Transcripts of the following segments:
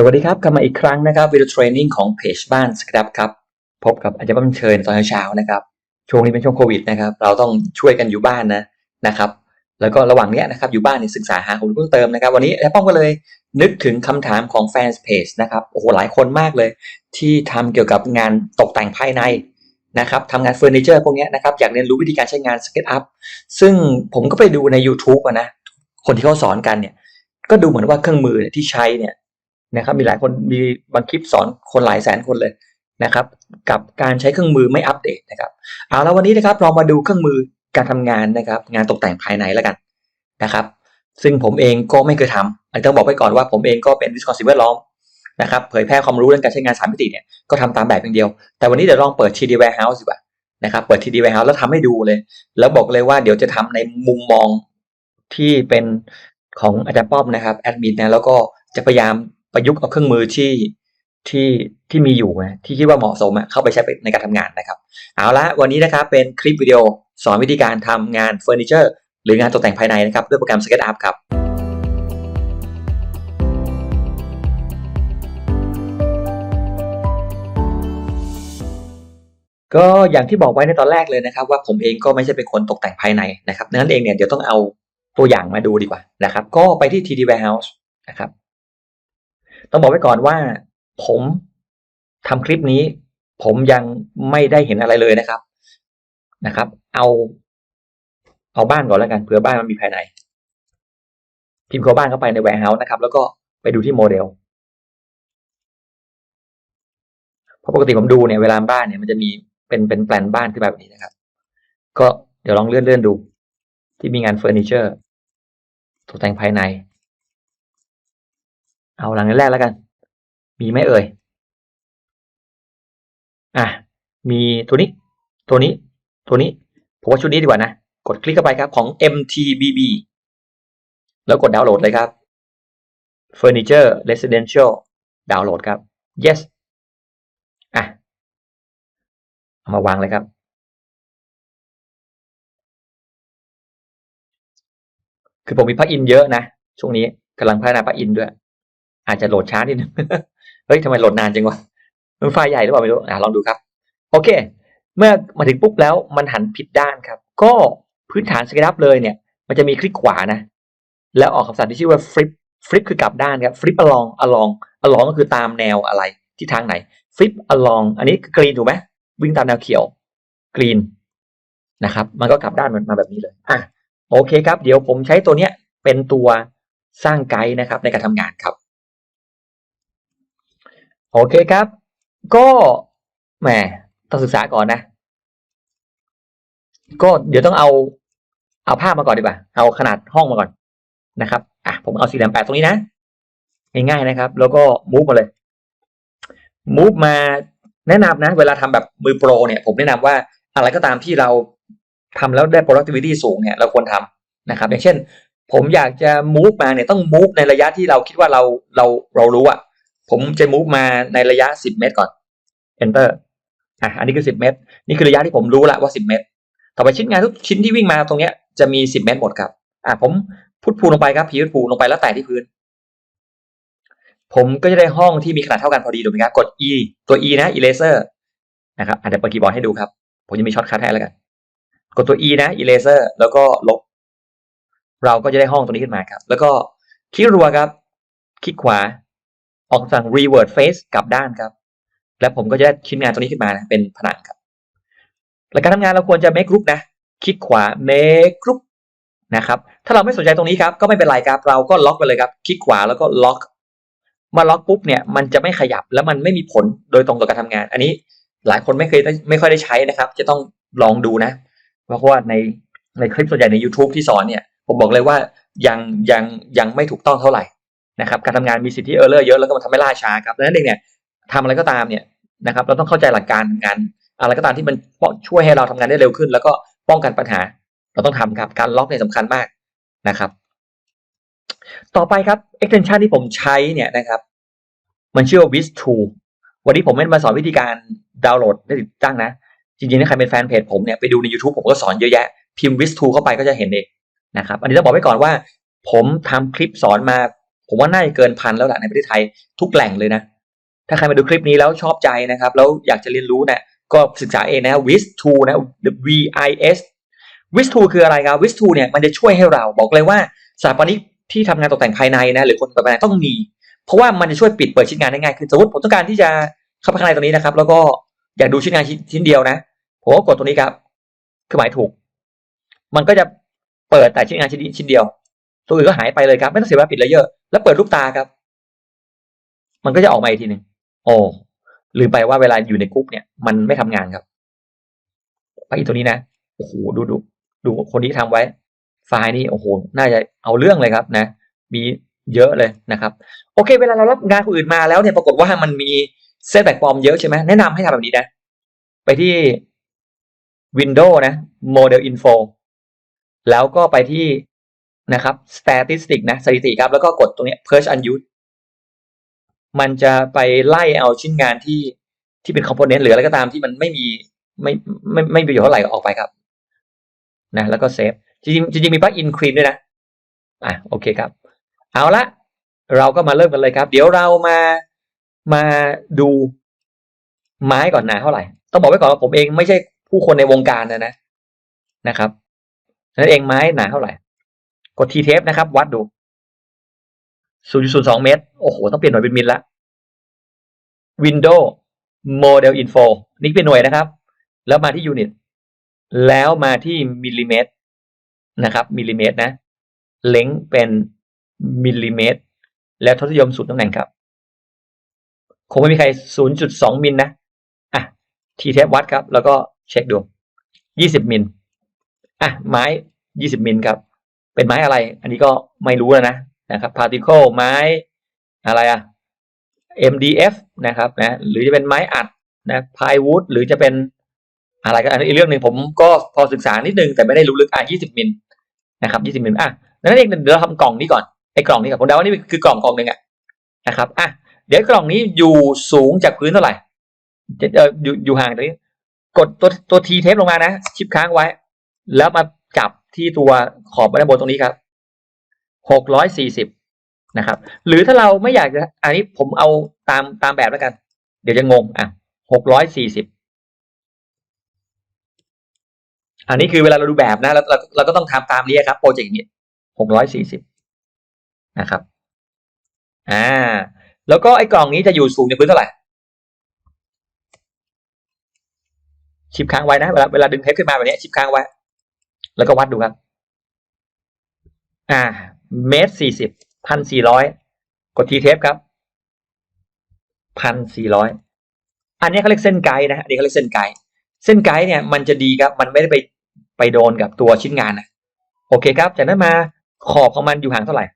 สวัสดีครับกลับมาอีกครั้งนะครับวิดีโอเทรนนิ่งของเพจบ้านสครับครับพบกับอาจารย์บัญเชิญตอนเช้านะครับช่วงนี้เป็นช่วงโควิดนะครับ เราต้องช่วยกันอยู่บ้านนะนะครับ แล้วก็ระหว่างเนี้ยนะครับอยู่บ้านนี่ศึกษาหาความรู้เพิ่มเติมนะครับ วันนี้แอปป้องก็เลยนึกถึงคำถามของแฟนเพจนะครับโอ้โหหลายคนมากเลย ที่ทำเกี่ยวกับงานตกแต่งภายในนะครับทำงานเฟอร์นิเจอร์พวกนี้นะครับอยากเรียนรู้วิธีการใช้งาน SketchUp ซึ่งผมก็ไปดูใน YouTube นะคนที่เขาสอนกันเนี่ยก็ดูเหมือนว่าเครื่องมือที่ใช้เนี่ย นะครับ มีหลายคนมีบางคลิปสอนคนหลายแสนคนเลยนะครับ กับการใช้เครื่องมือไม่อัปเดตนะครับเอาแล้ววันนี้นะครับเรามาดูเครื่องมือการทำงานนะครับ งานตกแต่งภายในแล้วกันนะครับ ซึ่งผมเองก็ไม่เคยทำอันต้องบอกไว้ก่อนว่าผมเองก็เป็นวิศวกรสิ่งแวดล้อมนะครับเผยแพร่ความรู้เรื่องการใช้งานสามมิติเนี่ยก็ทำตามแบบเพียงเดียว แต่วันนี้เดี๋ยวลองเปิด 3D Warehouse ดีกว่านะครับเปิด 3D Warehouse แล้วทำให้ดูเลย แล้วบอกเลยว่าเดี๋ยวจะทำในมุมมองที่เป็นของอาจารย์ป้อมนะครับแอดมินนะแล้วก็จะพยายาม ประยุกต์เอาเครื่องมือที่ที่ที่มีอยู่นะที่คิดว่าเหมาะสมอะเข้าไปใช้ในการทำงานนะครับ เอาละวันนี้นะครับเป็นคลิปวิดีโอสอนวิธีการทำงานเฟอร์นิเจอร์หรืองานตกแต่งภายในนะครับด้วยโปรแกรม SketchUp ครับก็อย่างที่บอกไว้ในตอนแรกเลยนะครับ ว่าผมเองก็ไม่ใช่เป็นคนตกแต่งภายในนะครับดังนั้นเองเนี่ยเดี๋ยวต้องเอาตัวอย่างมาดูดีกว่านะครับ ก็ไปที่ TD Warehouse นะครับ ต้องบอกไว้ก่อนว่า ผมทำคลิปนี้ ผมยังไม่ได้เห็นอะไรเลยนะครับนะครับ เอา เอาบ้านก่อนแล้วกันเผื่อบ้านมันมีภายใน พิมพ์เข้าบ้านเข้าไปใน warehouse นะครับ แล้วก็ไปดูที่โมเดลเพราะปกติผมดูเนี่ยเวลาบ้านเนี่ยมันจะมีเป็นเป็นแปลนบ้านขึ้นแบบนี้นะครับ ก็เดี๋ยวลองเลื่อนเลื่อนดู ที่มีงานเฟอร์นิเจอร์ตกแต่งภายใน เอาหลังแรกแล้วกัน มีไหมเอ่ย อะ มีตัวนี้ ตัวนี้ ตัวนี้ ผมว่าชุดนี้ดีกว่านะ กดคลิกเข้าไปครับของ MTBB แล้วกดดาวน์โหลดเลยครับ Furniture Residential ดาวน์โหลดครับ yes อะเอามาวางเลยครับ คือผมมีพักอินเยอะนะ ช่วงนี้กำลังพัฒนาพักอินด้วย อาจจะโหลดช้านิดนึงเฮ้ยทำไมโหลดนานจังวะมันไฟล์ใหญ่หรือเปล่าไม่รู้อะลองดูครับ โอเค เมื่อมาถึงปุ๊บแล้วมันหันผิดด้านครับ ก็พื้นฐานสเกลับเลยเนี่ย มันจะมีคลิกขวานะ แล้วออกคำสั่งที่ชื่อว่า flip flip คือกลับด้านครับ flip along along along ก็คือตามแนวอะไรที่ทางไหน flip along อันนี้กรีนถูกไหมวิ่งตามแนวเขียวกรีนนะครับ มันก็กลับด้านมันมาแบบนี้เลยอะโอเคครับ เดี๋ยวผมใช้ตัวเนี้ยเป็นตัวสร้างไกด์นะครับในการทำงานครับ โอเคครับ ก็แหมต้องศึกษาก่อนนะ ก็เดี๋ยวต้องเอา เอาภาพมาก่อนดีกว่า เอาขนาดห้องมาก่อนนะครับ อะ ผมเอาสี่เหลี่ยมแปดตรงนี้นะ ง่ายๆนะครับ แล้วก็มูฟมาเลย มูฟมาแนะนำนะ เวลาทำแบบมือโปรเนี่ย ผมแนะนำว่าอะไรก็ตามที่เราทำแล้วได้ productivity สูงเนี่ย เราควรทำนะครับ อย่างเช่น ผมอยากจะ move มาเนี่ยต้อง move ในระยะที่เราคิดว่าเราเราเรารู้อะ ผมจะ move มาในระยะ 10 เมตรก่อน enter อะอันนี้คือ 10 เมตร นี่คือระยะที่ผมรู้ละว่า 10 เมตร ต่อไปชิ้นงานทุกชิ้นที่วิ่งมาตรงเนี้ยจะมี 10 เมตรหมดครับ อะผมพุทพูลงไปครับพีพุทพูลงไปแล้วแตะที่พื้น ผมก็จะได้ห้องที่มีขนาดเท่ากันพอดีถูกไหมครับ กด e ตัว e นะ eraser นะครับอาจจะเปิดคีย์บอร์ดให้ดูครับ ผมจะมีช็อตคัทให้แล้วกัน กดตัว e นะ eraser แล้วก็ลบ เราก็จะได้ห้องตรงนี้ขึ้นมาครับ แล้วก็คลิกรัวครับ คลิกขวา ออกสั่ง revert face กลับด้านครับ แล้วผมก็จะได้ชิ้นงานตัวนี้ขึ้นมานะเป็นผนังครับหลักการทำงานเราควรจะ make group นะคลิกขวา make group นะครับถ้าเราไม่สนใจตรงนี้ครับก็ไม่เป็นไรครับเราก็ล็อกไปเลยครับคลิกขวาแล้วก็ล็อกมาล็อกปุ๊บเนี่ยมันจะไม่ขยับแล้วมันไม่มีผลโดยตรงต่อการทำงาน อันนี้หลายคนไม่เคยได้ไม่ค่อยได้ใช้นะครับ จะต้องลองดูนะเพราะว่าในในคลิปส่วนใหญ่ใน YouTube ที่สอนเนี่ยผมบอกเลยว่ายังยังยังไม่ถูกต้องเท่าไหร่ นะครับการทำงานมีสิทธิเออร์เลอร์เยอะแล้วก็มันทำให้ล่าช้าครับดังนั้นเองเนี่ยทำอะไรก็ตามเนี่ยนะครับเราต้องเข้าใจหลักการทำงาน อะไรก็ตามที่มันช่วยให้เราทำงานได้เร็วขึ้น แล้วก็ป้องกันปัญหา เราต้องทำครับการล็อกเนี่ยสำคัญมากนะครับ ต่อไปครับ extension ที่ผมใช้เนี่ยนะครับ มันชื่อว่า Wiz Tool วันนี้ผมไม่ได้มาสอนวิธีการดาวน์โหลดและติดตั้งนะ จริงๆถ้าใครเป็นแฟนเพจผมเนี่ยไปดูใน YouTube ผมก็สอนเยอะแยะ พิมพ์ Wiz2 เข้าไปก็จะเห็นเองนะครับ อันนี้ต้องบอกไว้ก่อนว่า ผมทำคลิปสอนมา ผมว่าน่าจะเกินพันแล้วแหละในประเทศไทยทุกแหล่งเลยนะ ถ้าใครมาดูคลิปนี้แล้วชอบใจนะครับ แล้วอยากจะเรียนรู้เนี่ยก็ศึกษาเองนะ WIS 2นะ V I S WIS 2คืออะไรครับ WIS 2เนี่ยมันจะช่วยให้เราบอกเลยว่าสถาปนิกที่ทำงานตกแต่งภายในนะหรือคนตกแต่งภายในต้องมี เพราะว่ามันจะช่วยปิดเปิดชิ้นงานได้ง่ายขึ้นสมมติผมต้องการที่จะเข้าไปข้างในตรงนี้นะครับ แล้วก็อยากดูชิ้นงานชิ้นชิ้นเดียวนะผมก็กดตรงนี้ครับคือหมายถูก มันก็จะเปิดแต่ชิ้นงานชิ้นนี้ชิ้นเดียว ตัวอื่นก็หายไปเลยครับ ไม่ต้องเสียเวลาปิดเลเยอร์ แล้วเปิดลูกตาครับ มันก็จะออกมาอีกทีหนึ่งโอ้ลืมไปว่าเวลาอยู่ในกรุ๊ปเนี่ย มันไม่ทำงานครับ ไปอีกตัวนี้นะโอ้โหดูดูดูคนที่ทำไว้ ไฟล์นี้โอ้โหน่าจะเอาเรื่องเลยครับนะ มีเยอะเลยนะครับ โอเค เวลาเรารับงานคนอื่นมาแล้วเนี่ยปรากฏว่ามันมีเซตแบ็กฟอร์มเยอะใช่ไหมแนะนำให้ทำแบบนี้นะ ไปที่ Windows นะ Model Info แล้วก็ไปที่ นะครับ Statistic นะสถิติครับแล้วก็กดตรงนี้ Purge Unused มันจะไปไล่เอาชิ้นงานที่ที่เป็นคอมโพเนนต์หรืออะไรก็ตามที่มันไม่มีไม่ไม่ไม่มีประโยชน์เท่าไหร่ก็ออกไปครับนะแล้วก็เซฟจริงจริงมีปลั๊กอินครีมด้วยนะอะโอเคครับ เอาละเราก็มาเริ่มกันเลยครับ เดี๋ยวเรามามาดูไม้ก่อนหนาเท่าไหร่ ต้องบอกไว้ก่อนว่าผมเองไม่ใช่ผู้คนในวงการนะนะนะครับนั่นเองไม้หนาเท่าไหร่ กดทีเทปนะครับ วัดดู0.02 เมตร โอ้โห ต้องเปลี่ยนหน่วยเป็นมิลละ Windows Model Info นี่เป็นหน่วยนะครับ แล้วมาที่ยูนิต แล้วมาที่มิลลิเมตรนะครับ มิลลิเมตรนะ เล็งเป็นมิลลิเมตร แล้วทศนิยมสูตรตำแหน่งครับ คงไม่มีใคร 0.2 มิลนะอะทีเทปวัดครับ แล้วก็เช็คดู 20 มิลอะไม้ 20 มิลครับ เป็นไม้อะไร อันนี้ก็ไม่รู้แล้วนะนะครับ particle ไม้อะไรอะ MDF นะครับนะหรือจะเป็นไม้อัดนะ plywood หรือจะเป็นอะไรก็อันนี้อีกเรื่องหนึ่งผมก็พอศึกษานิดนึงแต่ไม่ได้รู้ลึกอะ20 มิลนะครับ20 มิลอะนั้นเองเดี๋ยวเราทำกล่องนี้ก่อนไอ้กล่องนี้ครับผมเดาว่านี่คือกล่องกล่องหนึ่งอะนะครับอะเดี๋ยวกล่องนี้อยู่สูงจากพื้นเท่าไหร่จะเอออยู่อยู่ห่างตรงนี้ กดตัวตัวทีเทปลงมานะ ชิปค้างไว้ แล้วมา ที่ตัวขอบด้านบนตรงนี้ครับหกร้อยสี่สิบนะครับ หรือถ้าเราไม่อยากจะอันนี้ผมเอาตามตามแบบแล้วกัน เดี๋ยวจะงงอะหกร้อยสี่สิบอันนี้คือเวลาเราดูแบบนะเราเราเราก็ต้องทำตามนี้ครับโปรเจกต์นี้หกร้อยสี่สิบนะครับ อ่า แล้วก็ไอ้กล่องนี้จะอยู่สูงในพื้นเท่าไหร่ชิปค้างไว้นะเวลาเวลาดึงเทปขึ้นมาแบบนี้ชิปค้างไว้ แล้วก็วัดดูครับ อ่า เมตรสี่สิบพันสี่ร้อยกดทีเทปครับพันสี่ร้อยอันนี้เขาเรียกเส้นไกด์นะอันนี้เขาเรียกเส้นไกด์เส้นไกด์เนี่ยมันจะดีครับ มันไม่ได้ไปไปโดนกับตัวชิ้นงานนะโอเคครับ จากนั้นมาขอบของมันอยู่ห่างเท่าไหร่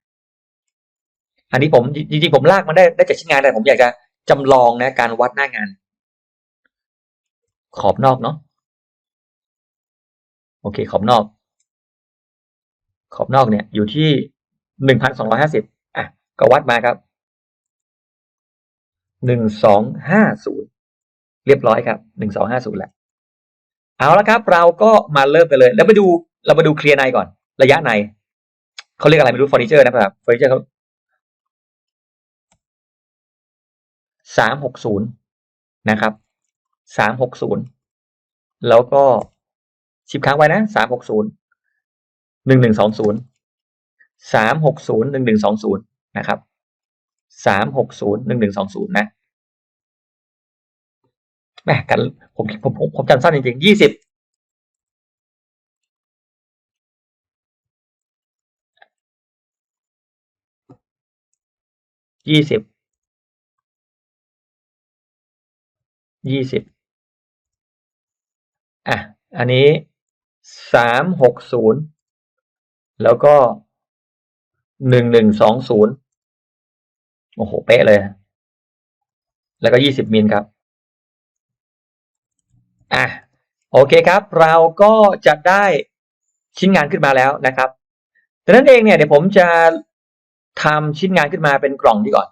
อันนี้ผมจริงๆผมลากมันได้ได้จากชิ้นงานแต่ผมอยากจะจำลองนะ การวัดหน้างาน ขอบนอกเนาะ โอเค ขอบนอก ขอบนอกเนี่ยอยู่ที่หนึ่งพันสองร้อยห้าสิบอะ ก็วัดมาครับหนึ่งสองห้าศูนย์เรียบร้อยครับหนึ่งสองห้าศูนย์แหละเอาละครับ เราก็มาเริ่มกันเลย แล้วไปดูเรามาดูเคลียร์ในก่อน ระยะในเขาเรียกอะไรไม่รู้เฟอร์นิเจอร์นะครับเฟอร์นิเจอร์เขาสามหกศูนย์นะครับสามหกศูนย์แล้วก็ ชิปค้างไว้นะสามหกศูนย์หนึ่งหนึ่งสองศูนย์สามหกศูนย์หนึ่งหนึ่งสองศูนย์นะครับสามหกศูนย์หนึ่งหนึ่งสองศูนย์นะแหมกันผมผมผมผมจำสั้นจริงๆยี่สิบยี่สิบยี่สิบอะ อันนี้ สามหกศูนย์แล้วก็หนึ่งหนึ่งสองศูนย์โอ้โห เป๊ะเลย แล้วก็ยี่สิบมิลครับ อะ โอเคครับ เราก็จะได้ชิ้นงานขึ้นมาแล้วนะครับดังนั้นเองเนี่ยเดี๋ยวผมจะทำชิ้นงานขึ้นมาเป็นกล่องนี้ก่อน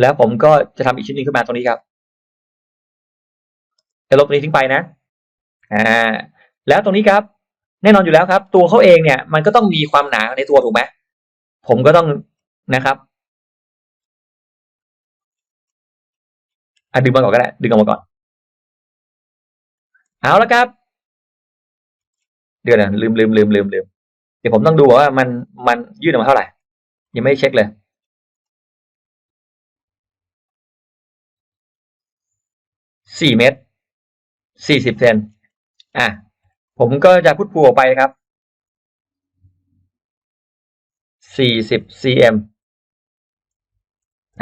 แล้วผมก็จะทำอีกชิ้นหนึงขึ้นมาตรงนี้ครับจะลบตรงนี้ทิ้งไปนะ อ่าแล้วตรงนี้ครับ แน่นอนอยู่แล้วครับ ตัวเขาเองเนี่ย มันก็ต้องมีความหนาในตัวถูกไหมผมก็ต้องนะครับอะดึงมาก่อนก็ได้ดึงออกมาก่อนเอาละครับ เดี๋ยวนะลืมลืมลืมลืมลืมเดี๋ยวผมต้องดูว่ามันมันยืดออกมาเท่าไหร่ ยังไม่เช็คเลย สี่เมตรสี่สิบเซน อะผมก็จะพูดพูออกไปครับสี่สิบ cm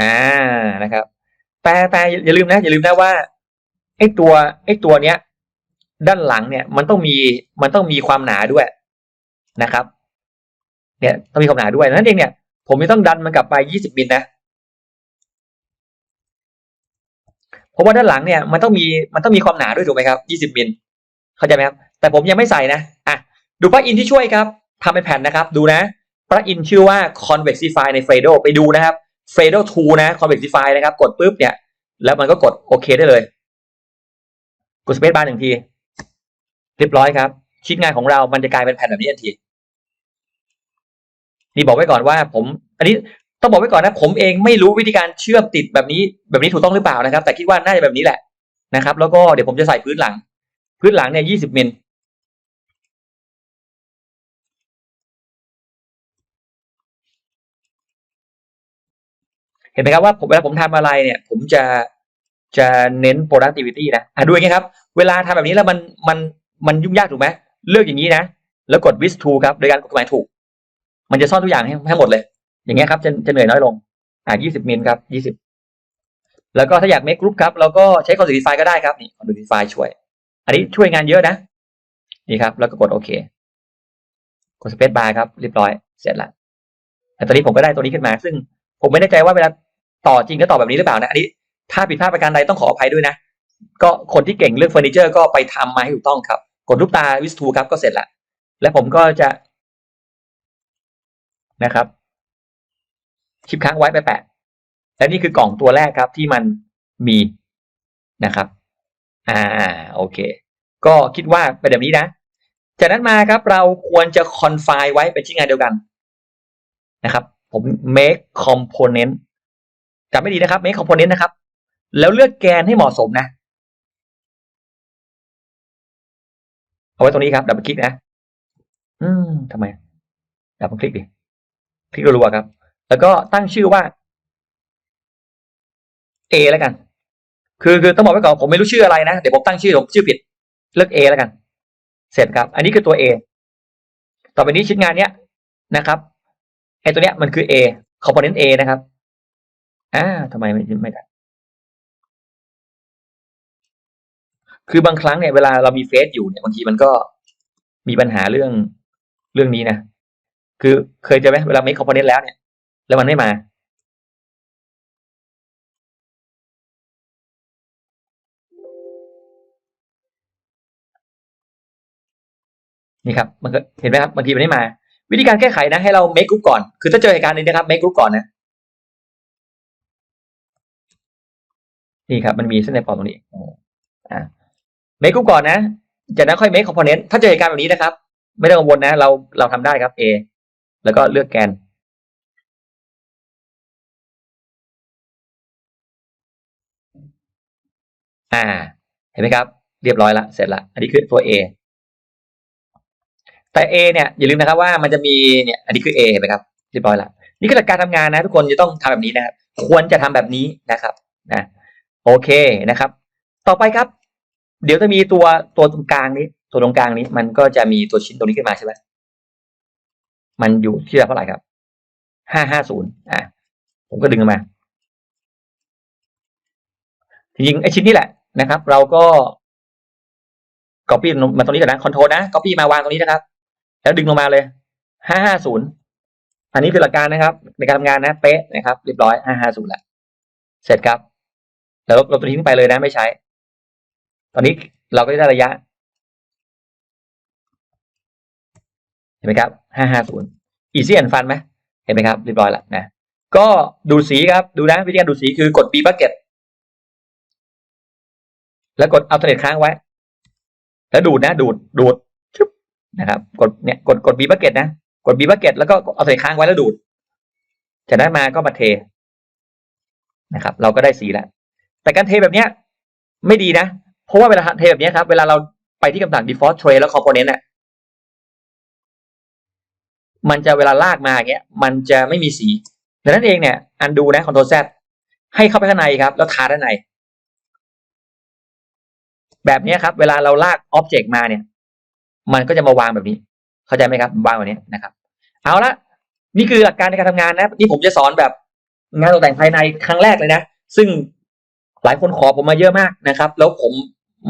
อ่านะครับ แต่แต่อย่าลืมนะ อย่าลืมนะว่าไอ้ตัวไอ้ตัวเนี้ย ด้านหลังเนี่ย มันต้องมีมันต้องมีความหนาด้วยนะครับ เนี่ยต้องมีความหนาด้วยนั่นเองเนี่ย ผมจะต้องดันมันกลับไปยี่สิบมิลนะเพราะว่าด้านหลังเนี่ย มันต้องมีมันต้องมีความหนาด้วยถูกไหมครับยี่สิบมิล เข้าใจไหมครับ แต่ผมยังไม่ใส่นะอะดูปลั๊กอินที่ช่วยครับทำเป็นแผ่นนะครับ ดูนะปลั๊กอินชื่อว่า Convexify ใน Fredo ไปดูนะครับ Fredo 2 นะ Convexify นะครับ กดปุ๊บเนี่ย แล้วมันก็กดโอเคได้เลย กดสเปซบาร์หนึ่งที เรียบร้อยครับชิ้นงานของเรามันจะกลายเป็นแผ่นแบบนี้ทันที นี่บอกไว้ก่อนว่าผม อันนี้ต้องบอกไว้ก่อนนะ ผมเองไม่รู้วิธีการเชื่อมติดแบบนี้ แบบนี้ถูกต้องหรือเปล่านะครับ แต่คิดว่าน่าจะแบบนี้แหละนะครับ แล้วก็เดี๋ยวผมจะใส่พื้นหลัง พื้นหลังเนี่ยยี่สิบมิลเห็นไหมครับว่าผมเวลาผมทำอะไรเนี่ย ผมจะจะเน้น productivity นะอะดูอย่างนี้ครับ เวลาทำแบบนี้แล้วมันมันมันยุ่งยากถูกไหมเลือกอย่างนี้นะ แล้วกด with to ครับ โดยการกดหมายถูก มันจะซ่อนทุกอย่างให้ให้หมดเลย อย่างเงี้ยครับจะจะเหนื่อยน้อยลง อ่า20มิลครับ20แล้วก็ถ้าอยาก make group ครับเราก็ใช้ Convertify ก็ได้ครับนี่ Convertify ช่วย อันนี้ช่วยงานเยอะนะนี่ครับ แล้วก็กดโอเคกด space bar ครับเรียบร้อยเสร็จแล้วแต่ตอนนี้ผมก็ได้ตัวนี้ขึ้นมา ซึ่งผมไม่แน่ใจว่าเวลาต่อจริงก็ต่อแบบนี้หรือเปล่านะอันนี้ถ้าผิดพลาดประการใดต้องขออภัยด้วยนะ ก็คนที่เก่งเรื่องเฟอร์นิเจอร์ก็ไปทำมาให้ถูกต้องครับ กดรูปตาวิสทูครับก็เสร็จละและผมก็จะนะครับชิปค้างไว้ไปแปะและนี่คือกล่องตัวแรกครับที่มันมีนะครับ อ่าโอเค ก็คิดว่าเป็นแบบนี้นะ จากนั้นมาครับเราควรจะคอนไฟไว้เป็นชิ้นงานเดียวกันนะครับ ผม make component จำไม่ดีนะครับ make component นะครับ แล้วเลือกแกนให้เหมาะสมนะ เอาไว้ตรงนี้ครับ ดับเบิลคลิกนะ อืมทำไม ดับเบิลคลิกดิ คลิกรัวๆครับ แล้วก็ตั้งชื่อว่า A แล้วกัน คือคือต้องบอกไว้ก่อนผมไม่รู้ชื่ออะไรนะเดี๋ยวผมตั้งชื่อผมชื่อผิดเลือก A แล้วกัน เสร็จครับ อันนี้คือตัว A ต่อไปนี้ชิ้นงานเนี้ยนะครับไอตัวเนี้ยมันคือ A component A นะครับอ่าทำไมไม่ไม่ได้คือบางครั้งเนี่ยเวลาเรามีเฟซอยู่เนี่ยบางทีมันก็มีปัญหาเรื่องเรื่องนี้นะ คือเคยเจอไหมเวลา make component แล้วเนี่ย แล้วมันไม่มา นี่ครับมันก็เห็นไหมครับบางทีมันไม่มา วิธีการแก้ไขนะให้เรา make group ก่อน คือถ้าเจอเหตุการณ์นี้นะครับ make group ก่อนนะนี่ครับมันมีเส้นในพอตรงนี้อ่า make group ก่อนนะจากนั้นค่อย make component ถ้าเจอเหตุการณ์แบบนี้นะครับ ไม่ต้องกังวลนะ เราเราทำได้ครับ A แล้วก็เลือกแกนอ่า เห็นไหมครับ เรียบร้อยละเสร็จละอันนี้คือตัว A แต่ A เนี่ยอย่าลืมนะครับว่ามันจะมีเนี่ยอันนี้คือ A เห็นไหมครับเรียบร้อยละนี่คือหลักการทำงานนะทุกคนจะต้องทำแบบนี้นะครับ ควรจะทำแบบนี้นะครับนะโอเคนะครับ ต่อไปครับ เดี๋ยวจะมีตัวตัวตรงกลางนี้ ตัวตรงกลางนี้ มันก็จะมีตัวชิ้นตรงนี้ขึ้นมาใช่ไหมมันอยู่ที่ระดับเท่าไหร่ครับห้าห้าศูนย์อะผมก็ดึงออกมาจริงไอชิ้นนี้แหละนะครับ เราก็ copy มาตรงนี้ก่อนนะ control นะ copy มาวางตรงนี้นะครับ แล้วดึงลงมาเลยห้าห้าศูนย์อันนี้คือหลักการนะครับ ในการทำงานนะเป๊ะนะครับเรียบร้อยห้าห้าศูนย์แล้วเสร็จครับแล้วเราตัวนี้ทิ้งไปเลยนะไม่ใช้ ตอนนี้เราก็ได้ระยะ เห็นไหมครับห้าห้าศูนย์ easy and fun ไหมเห็นไหมครับเรียบร้อยแล้วนะก็ดูสีครับดูนะวิธีการดูสีคือกด B bucket แล้วกด alternate ค้างไว้ แล้วดูดนะ ดูดดูด นะครับกดเนี่ยกดกด B bucket นะ กด B bucket แล้วก็ alternate ค้างไว้แล้วดูด จากนั้นมาก็มาเทนะครับ เราก็ได้สีแล้ว แต่การเทแบบเนี้ย ไม่ดีนะ เพราะว่าเวลาเทแบบเนี้ยครับ เวลาเราไปที่คำสั่ง default tray แล้ว component น่ะมันจะเวลาลากมาอย่างเงี้ย มันจะไม่มีสีดังนั้นเองเนี่ย อันดูนะ control z ให้เข้าไปข้างในครับ แล้วทาด้านใน แบบนี้ครับ เวลาเราลาก object มาเนี่ย มันก็จะมาวางแบบนี้ เข้าใจไหมครับวางแบบนี้นะครับ เอาละนี่คือหลักการในการทำงานนะนี่ผมจะสอนแบบงานตกแต่งภายในครั้งแรกเลยนะ ซึ่งหลายคนขอผมมาเยอะมากนะครับ แล้วผม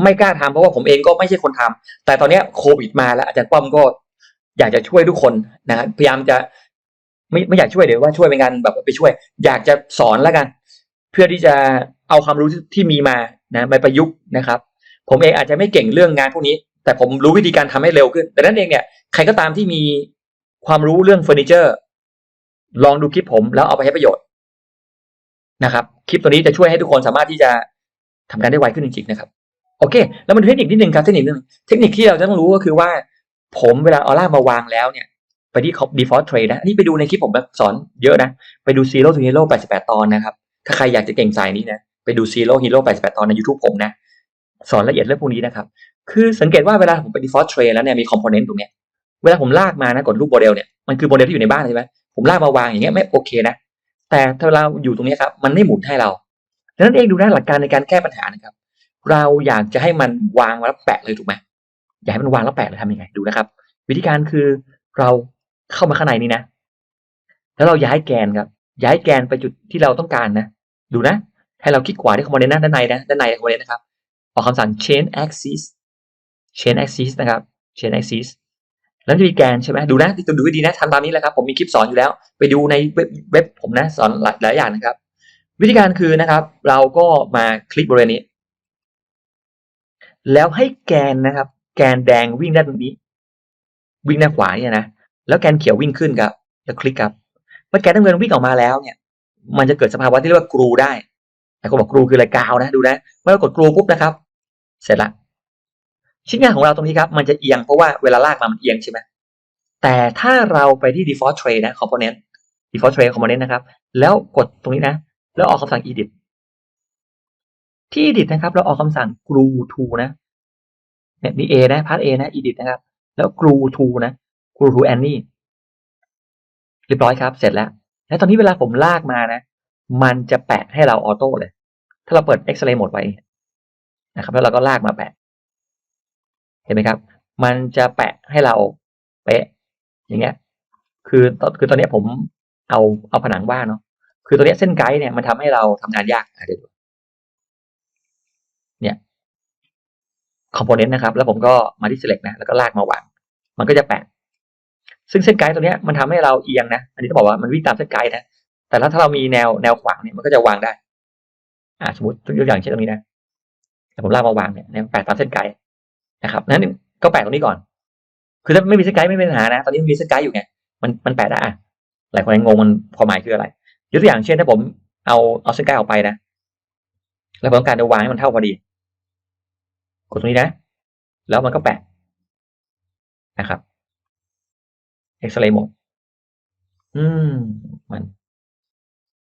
ไม่กล้าทำเพราะว่าผมเองก็ไม่ใช่คนทำแต่ตอนนี้โควิดมาแล้วอาจารย์ป้อมก็อยากจะช่วยทุกคนนะครับพยายามจะไม่ไม่อยากช่วยเดี๋ยวว่าช่วยเป็นการแบบไปช่วย อยากจะสอนแล้วกัน เพื่อที่จะเอาความรู้ที่มีมานะไปประยุกต์นะครับ ผมเองอาจจะไม่เก่งเรื่องงานพวกนี้ แต่ผมรู้วิธีการทำให้เร็วขึ้น แต่นั้นเองเนี่ยใครก็ตามที่มีความรู้เรื่องเฟอร์นิเจอร์ ลองดูคลิปผมแล้วเอาไปให้ประโยชน์นะครับ คลิปตัวนี้จะช่วยให้ทุกคนสามารถที่จะทำงานได้ไวขึ้นจริงๆนะครับโอเค แล้วมันเทคนิคนิดนึงครับเทคนิคนึงเทคนิคที่เราจะต้องรู้ก็คือว่า ผมเวลาเอาล่ามาวางแล้วเนี่ย ไปที่ default tray นะนนี้ไปดูในคลิปผมแบบสอนเยอะนะ ไปดู zero to hero 88 ตอนนะครับ ถ้าใครอยากจะเก่งสายนี้นะ ไปดู zero hero 88 ตอนใน YouTube ผมนะ สอนละเอียดเรื่องพวกนี้นะครับ คือสังเกตว่าเวลาผมไป default tray แล้วเนี่ยมี component ตรงเนี้ย เวลาผมลากมานะกดรูปโมเดลเนี่ย มันคือโมเดลที่อยู่ในบ้านใช่ไหมผมลากมาวางอย่างเงี้ยไม่โอเคนะ แต่ถ้าเราอยู่ตรงนี้ครับ มันไม่หมุนให้เราดังนั้นเองดูนะหลักการในการแก้ปัญหานะครับ เราอยากจะให้มันวางแล้วแปะเลยถูกไหมอยากให้มันวางแล้วแปะเลยทำยังไงดูนะครับ วิธีการคือเราเข้ามาข้างในนี้นะ แล้วเราย้ายแกนครับ ย้ายแกนไปจุดที่เราต้องการนะ ดูนะ ให้เราคลิกขวาที่คอมโพเนนต์ด้านในนะด้านในคอมโพเนนต์นะครับออกคำสั่ง change axis chain axis นะครับ chain axis แล้วจะมีแกนใช่ไหมดูนะที่ดูให้ดีนะทำตามนี้แหละครับ ผมมีคลิปสอนอยู่แล้ว ไปดูในเว็บเว็บผมนะสอนหลายหลายอย่างนะครับ วิธีการคือนะครับ เราก็มาคลิกบริเวณนี้ แล้วให้แกนนะครับ แกนแดงวิ่งด้านนี้ วิ่งด้านขวาเนี่ยนะแล้วแกนเขียววิ่งขึ้นครับแล้วคลิกครับเมื่อแกนน้ำเงินวิ่งออกมาแล้วเนี่ย มันจะเกิดสภาวะที่เรียกว่ากรูได้แต่คนบอกกรูคืออะไรกาวนะดูนะเมื่อกดกรูปุ๊บนะครับ เสร็จละ ชิ้นงานของเราตรงนี้ครับ มันจะเอียงเพราะว่าเวลาลากมามันเอียงใช่ไหมแต่ถ้าเราไปที่ default tray นะ component default tray component นะครับ แล้วกดตรงนี้นะ แล้วออกคำสั่ง edit ที่ edit นะครับ เราออกคำสั่ง glue to นะเนี่ยนี่ A นะ part A นะ edit นะครับ แล้ว glue to นะ glue to Annie เรียบร้อยครับ เสร็จแล้ว แล้วตอนนี้เวลาผมลากมานะ มันจะแปะให้เราออโต้เลย ถ้าเราเปิด X-ray หมดไว้นะครับ แล้วเราก็ลากมาแปะ เห็นไหมครับ มันจะแปะให้เราเป๊ะอย่างเงี้ย คือตอนคือตอนนี้ผมเอาเอาผนังบ้านเนาะ คือตัวนี้เส้นไกด์เนี่ยมันทำให้เราทำงานยากเดี๋ยวเนี่ยคอมโพเนนต์นะครับ แล้วผมก็มาที่ select นะ แล้วก็ลากมาวาง มันก็จะแปะ ซึ่งเส้นไกด์ตัวเนี้ยมันทำให้เราเอียงนะ อันนี้ต้องบอกว่ามันวิ่งตามเส้นไกด์นะ แต่ถ้าเรามีแนวแนวขวางเนี่ยมันก็จะวางได้ อ่าสมมติตัวอย่างเช่นตรงนี้นะแต่ผมลากมาวางเนี่ยแนแปะตามเส้นไกด์ นะครับนั้นก็แปะตรงนี้ก่อน คือถ้าไม่มีสกด์ไม่เป็นปัญหานะ ตอนนี้มีสกด์อยู่ไง มันมันแปะได้อะหลายคนยังงงมันความหมายคืออะไร ยกตัวอย่างเช่นถ้าผมเอาเอาสกด์ออกไปนะ แล้วผมต้องการจะวางให้มันเท่าพอดี กดตรงนี้นะ แล้วมันก็แปะนะครับ X-ray mode อืม มัน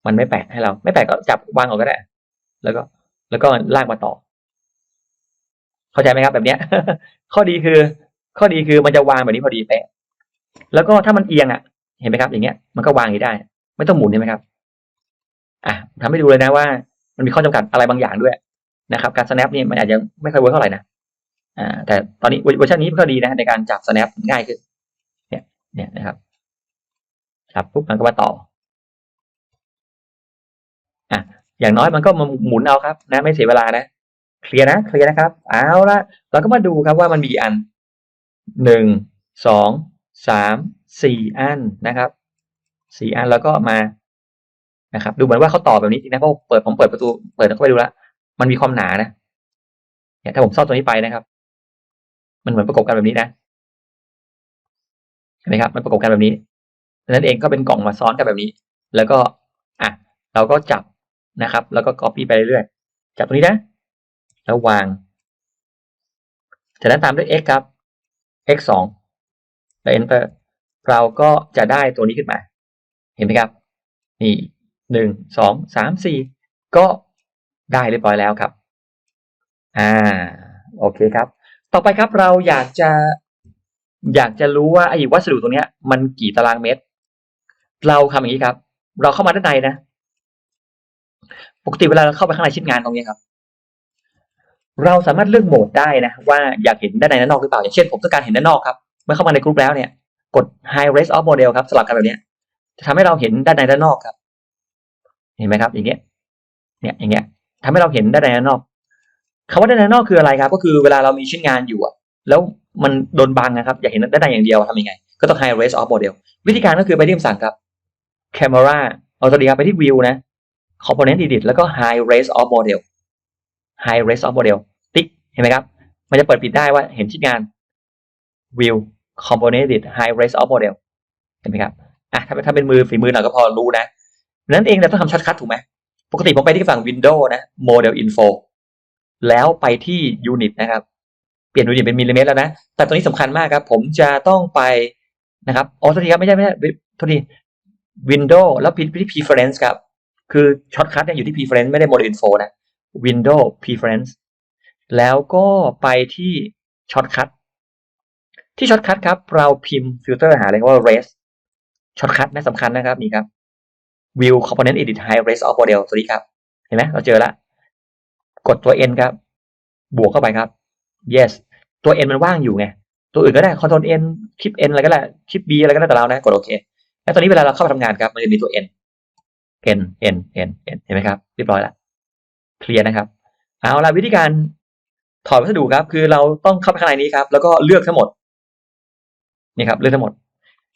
มันไม่แปะให้เรา ไม่แปะก็จับวางออกก็ได้ แล้วก็ แล้วก็ลากมาต่อ เข้าใจไหมครับแบบเนี้ย ข้อดีคือ ข้อดีคือมันจะวางแบบนี้พอดีเป๊ะแล้วก็ถ้ามันเอียงอะ เห็นไหมครับ อย่างเงี้ย มันก็วางอย่างนี้ได้ ไม่ต้องหมุนใช่ไหมครับ อะทำให้ดูเลยนะว่า มันมีข้อจำกัดอะไรบางอย่างด้วยนะครับ การ snap นี่มันอาจจะไม่ค่อยเวิร์กเท่าไหร่นะอ่า แต่ตอนนี้เวอร์ชันนี้ก็ดีนะในการจับ snap ง่ายขึ้น เนี่ย เนี่ยนะครับครับปุ๊บมันก็มาต่ออะอย่างน้อยมันก็มาหมุนเอาครับ นะ ไม่เสียเวลานะ เคลียร์นะเคลียร์นะครับ เอาละเราก็มาดูครับว่ามันมีอันหนึ่งสองสามสี่อันนะครับสี่อันแล้วก็มานะครับ ดูเหมือนว่าเขาต่อแบบนี้จริงนะเพราะเปิดผมเปิดประตูเปิดเข้าไปดูล้วมันมีความหนานะเนี่ยถ้าผมซ่อนตัวนี้ไปนะครับ มันเหมือนประกบกันแบบนี้นะเห็นไหมครับ มันประกบกันแบบนี้ดังนั้นเองก็เป็นกล่องมาซ้อนกันแบบนี้ แล้วก็อะเราก็จับนะครับ แล้วก็ copy ไปเรื่อยๆจับตรงนี้นะ แล้ววางจากนั้นตามด้วย x ครับ x สองแล้ว enter เราก็จะได้ตัวนี้ขึ้นมา เห็นไหมครับ นี่หนึ่งสองสามสี่ก็ได้เรียบร้อยแล้วครับ อ่า โอเคครับ ต่อไปครับเราอยากจะอยากจะรู้ว่าไอ้วัสดุตรงนี้มันกี่ตารางเมตร เราทำอย่างนี้ครับ เราเข้ามาด้านในนะ ปกติเวลาเราเข้าไปข้างในชิ้นงานตรงนี้ครับ เราสามารถเลือกโหมดได้นะ ว่าอยากเห็นด้านในด้านนอกหรือเปล่า อย่างเช่นผมต้องการเห็นด้านนอกครับ เมื่อเข้ามาในกรุ๊ปแล้วเนี่ย กด high res of model ครับสลับกันแบบนี้จะทำให้เราเห็นด้านในด้านนอกครับ เห็นไหมครับ อย่างเงี้ย เนี่ยอย่างเงี้ยทำให้เราเห็นด้านในด้านนอกคำว่าด้านในด้านนอกคืออะไรครับ ก็คือเวลาเรามีชิ้นงานอยู่อะแล้วมันโดนบังนะครับ อยากเห็นด้านในอย่างเดียวทำยังไง ก็ต้อง high res of model วิธีการก็คือไปที่คำสั่งครับ camera เอาตัวดีครับไปที่ view นะ component edit แล้วก็ high res of model high res of model ติ๊กเห็นไหมครับ มันจะเปิดปิดได้ว่าเห็นชิ้นงาน view componented high res of model เห็นไหมครับอะถ้าถ้าเป็นมือฝีมือหน่อยก็พอรู้นะนั้นเองเราต้องทำช็อตคัทถูกไหมปกติผมไปที่ฝั่ง Windows นะ Model Info แล้วไปที่ Unit นะครับ เปลี่ยน Unit เป็นมิลลิเมตรแล้วนะ แต่ตัวนี้สำคัญมากครับ ผมจะต้องไปนะครับอ๋อโทษทีครับ ไม่ใช่ไม่ใช่โทษที Windows แล้วพิที่ Preference ครับ คือช็อตคัทเนี่ยอยู่ที่ Preference ไม่ได้ Model Info นะ Windows Preference แล้วก็ไปที่ช็อตคัทที่ช็อตคัทครับ เราพิมพ์ฟิลเตอร์หาเลยว่า res ช็อตคัทนะสำคัญนะครับนี่ครับ view component edit high res of model ตัวนี้ครับ เห็นไหมเราเจอละกดตัว n ครับ บวกเข้าไปครับ yes ตัว n มันว่างอยู่ไง ตัวอื่นก็ได้ control n คลิป n อะไรก็ได้คลิป b อะไรก็ได้แต่เรานะ กดโอเค แล้วตอนนี้เวลาเราเข้าไปทำงานครับ มันจะมีตัว n n n n n เห็นไหมครับ เรียบร้อยและ เคลียร์นะครับ เอาละวิธีการถอดวัสดุครับ คือเราต้องเข้าไปข้างในนี้ครับ แล้วก็เลือกทั้งหมดนี่ครับเลือกทั้งหมด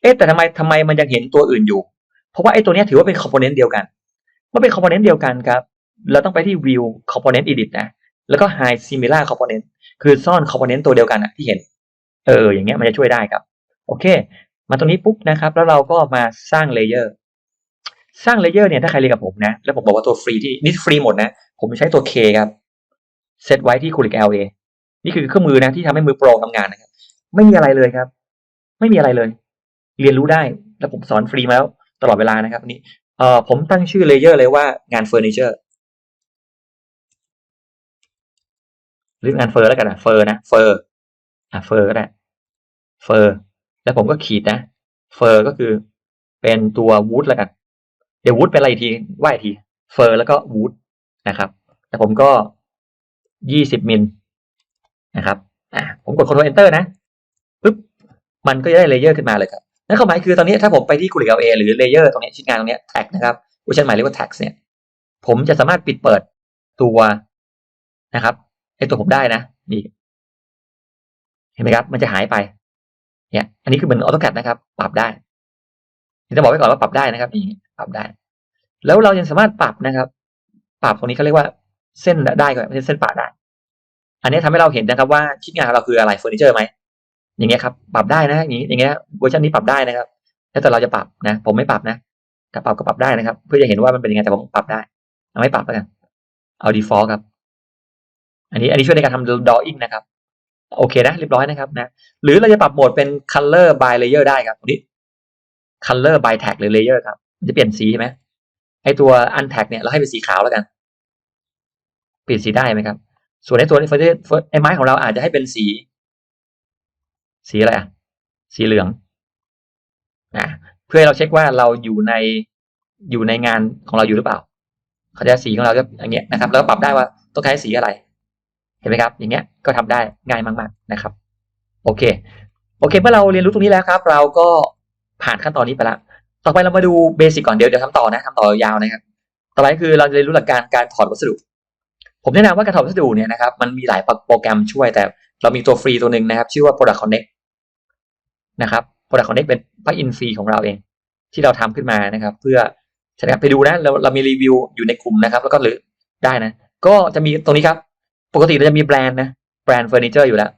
เอ๊ะแต่ทำไมทำไมมันยังเห็นตัวอื่นอยู่ เพราะว่าไอ้ตัวนี้ถือว่าเป็นคอมโพเนนต์เดียวกันเมื่อเป็นคอมโพเนนต์เดียวกันครับ เราต้องไปที่ view component edit นะ แล้วก็ hide similar component คือซ่อนคอมโพเนนต์ตัวเดียวกันอะที่เห็น เอออย่างเงี้ยมันจะช่วยได้ครับ โอเค มาตรงนี้ปุ๊บนะครับ แล้วเราก็มาสร้างเลเยอร์สร้างเลเยอร์เนี่ยถ้าใครเรียนกับผมนะ แล้วผมบอกว่าตัวฟรีที่นี่ฟรีหมดนะ ผมใช้ตัว K ครับ เซตไว้ที่ Kulik LA นี่คือเครื่องมือนะที่ทำให้มือโปรทำงานนะครับ ไม่มีอะไรเลยครับ ไม่มีอะไรเลย เรียนรู้ได้ แล้วผมสอนฟรีมาแล้ว ตลอดเวลานะครับนี้เอ่อผมตั้งชื่อเลเยอร์เลยว่างานเฟอร์นิเจอร์หรืองานเฟอร์แล้วกันนะเฟอร์นะเฟอร์อะเฟอร์ก็ได้เฟอร์แล้วผมก็ขีดนะ เฟอร์ก็คือเป็นตัววูดแล้วกัน เดี๋ยววูดเป็นอะไรทีว่าอีกที เฟอร์แล้วก็วูด นะครับ แต่ผมก็ยี่สิบมิลนะครับอะผมกด Ctrl Enter นะปึ๊บมันก็จะได้เลเยอร์ขึ้นมาเลยครับนั่นความหมายคือตอนนี้ถ้าผมไปที่กุลิก LA หรือเลเยอร์ตรงนี้ชิ้นงานตรงนี้แท็กนะครับวอร์ชันหม่เรียกว่า tax เนี่ย ผมจะสามารถปิดเปิดตัวนะครับไอตัวผมได้นะนี่เห็นไหมครับ มันจะหายไปเนี่ยอันนี้คือเหมือนออโต้แคดนะครับ ปรับได้จะบอกไว้ก่อนว่าปรับได้นะครับนี่ปรับได้ แล้วเรายังสามารถปรับนะครับ ปรับตรงนี้เขาเรียกว่าเส้นได้ก่อนไม่ใช่เส้นปะได้ อันนี้ทำให้เราเห็นนะครับว่าชิ้นงานของเราคืออะไรเฟอร์นิเจอร์ไหมอย่างเงี้ยครับปรับได้นะอย่างนี้อย่างเงี้ยเวอร์ชันนี้ปรับได้นะครับแล้วแต่เราจะปรับนะ ผมไม่ปรับนะถ้าปรับก็ปรับได้นะครับ เพื่อจะเห็นว่ามันเป็นยังไงแต่ผมปรับได้เอาไม่ปรับแล้วกันเอา default ครับ อันนี้อันนี้ช่วยในการทำ drawing นะครับ โอเคนะเรียบร้อยนะครับนะหรือเราจะปรับโหมดเป็น color by layer ได้ครับตรงนี้ color by tag หรือ layer ครับมันจะเปลี่ยนสีใช่ไหม ไอตัว untag เนี่ยเราให้เป็นสีขาวแล้วกัน เปลี่ยนสีได้ไหมครับ ส่วนไอตัวนี้ไอไม้ของเราอาจจะให้เป็นสี สีอะไรอะสีเหลืองอะเพื่อให้เราเช็คว่าเราอยู่ในอยู่ในงานของเราอยู่หรือเปล่า เขาจะสีของเราจะอย่างเงี้ยนะครับ แล้วก็ปรับได้ว่าต้องการสีอะไร เห็นไหมครับ อย่างเงี้ยก็ทำได้ง่ายมาก ๆนะครับ โอเค โอเค เมื่อเราเรียนรู้ตรงนี้แล้วครับ เราก็ผ่านขั้นตอนนี้ไปแล้ว ต่อไปเรามาดูเบสิกก่อนเดี๋ยวเดี๋ยวทำต่อนะทำต่อยาวนะครับต่อไปคือเราจะเรียนรู้หลักการการถอดวัสดุ ผมแนะนำว่าการถอดวัสดุเนี่ยนะครับมันมีหลายโปรแกรมช่วยแต่เรามีตัวฟรีตัวหนึ่งนะครับ ชื่อว่า Product Connect นะครับ Product Connect เป็นพ l กอินฟรีของเราเอง ที่เราทำขึ้นมานะครับ เพื่อใช่ไหมครับไปดูนะเราเรามีรีวิวอยู่ในกลุ่มนะครับ แล้วก็หรือได้นะ ก็จะมีตรงนี้ครับ ปกติเราจะมีแบรนด์นะแบรนด์เฟอร์นิเจอร์อยู่แล้ว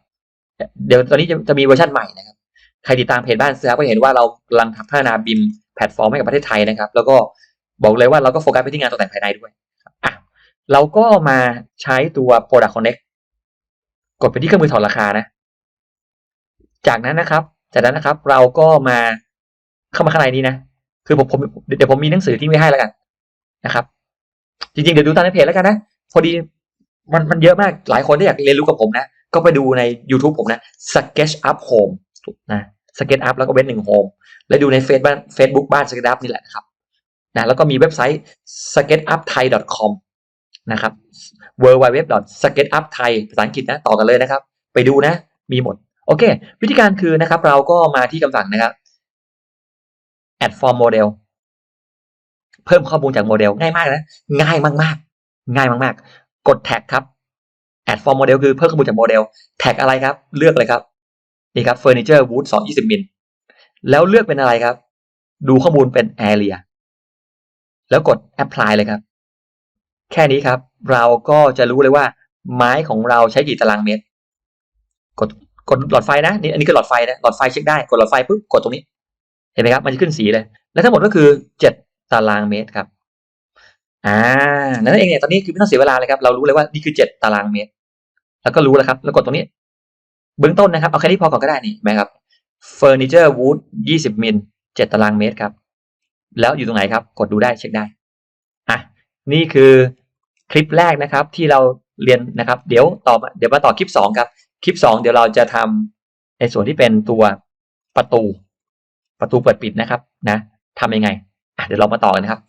เดี๋ยวตอนนี้จะจะมีเวอร์ชันใหม่นะครับ ใครติดตามเพจบ้านเสือก็เห็นว่าเรากำลังพัฒนาบิม แพลตฟอร์มให้กับประเทศไทยนะครับ แล้วก็บอกเลยว่าเราก็โฟกัสไปที่งานตกแต่งภายในด้วยอะเราก็มาใช้ตัว Product Connect กดไปที่เครื่องมือถอดราคานะ จากนั้นนะครับ จากนั้นนะครับ เราก็มาเข้ามาข้างในนี้นะ คือผมผมเดี๋ยวผมมีหนังสือที่ไว้ให้แล้วกันนะครับ จริงๆ เดี๋ยวดูตามในเพจแล้วกันนะ พอดีมันมันเยอะมาก หลายคนที่อยากเรียนรู้กับผมนะ ก็ไปดูใน YouTube ผมนะ Sketch Up Home นะ Sketch Up แล้วก็เว้นหนึ่ง Home แล้วดูในเฟซบ้าน Facebook บ้าน Sketch Up นี่แหละนะครับนะแล้วก็มีเว็บไซต์ sketchupthai.com นะครับ www.sketchupthai ภาษาอังกฤษนะต่อกันเลยนะครับ ไปดูนะ มีหมด โอเค วิธีการคือนะครับ เราก็มาที่คำสั่งนะครับ add form model เพิ่มข้อมูลจากโมเดลง่ายมากนะง่ายมาก ๆ ง่ายมาก ๆ กดแท็กครับ add form model คือเพิ่มข้อมูลจากโมเดลแท็กอะไรครับ เลือกเลยครับ นี่ครับ furniture wood 2 20มิลแล้วเลือกเป็นอะไรครับ ดูข้อมูลเป็น area แล้วกด apply เลยครับ แค่นี้ครับ เราก็จะรู้เลยว่า ไม้ของเราใช้กี่ตารางเมตร กดกดหลอดไฟนะนี่อันนี้คือหลอดไฟนะหลอดไฟเช็คได้กดหลอดไฟปุ๊บกดตรงนี้ เห็นไหมครับ มันจะขึ้นสีเลย และทั้งหมดก็คือเจ็ดตารางเมตรครับอ่านั่นเองเนี่ยตอนนี้คือไม่ต้องเสียเวลาเลยครับ เรารู้เลยว่านี่คือเจ็ดตารางเมตร แล้วก็รู้แล้วครับ แล้วกดตรงนี้ เบื้องต้นนะครับ เอาแค่นี้พอก่อนก็ได้นี่ไหมครับ Furniture Wood 20มิลเจ็ดตารางเมตรครับ แล้วอยู่ตรงไหนครับ กดดูได้เช็คได้อะนี่คือคลิปแรกนะครับที่เราเรียนนะครับ เดี๋ยวต่อเดี๋ยวมาต่อคลิปสองครับ คลิปสองเดี๋ยวเราจะทำในส่วนที่เป็นตัวประตู ประตูเปิดปิดนะครับนะทำยังไงอะเดี๋ยวเรามาต่อกันนะครับ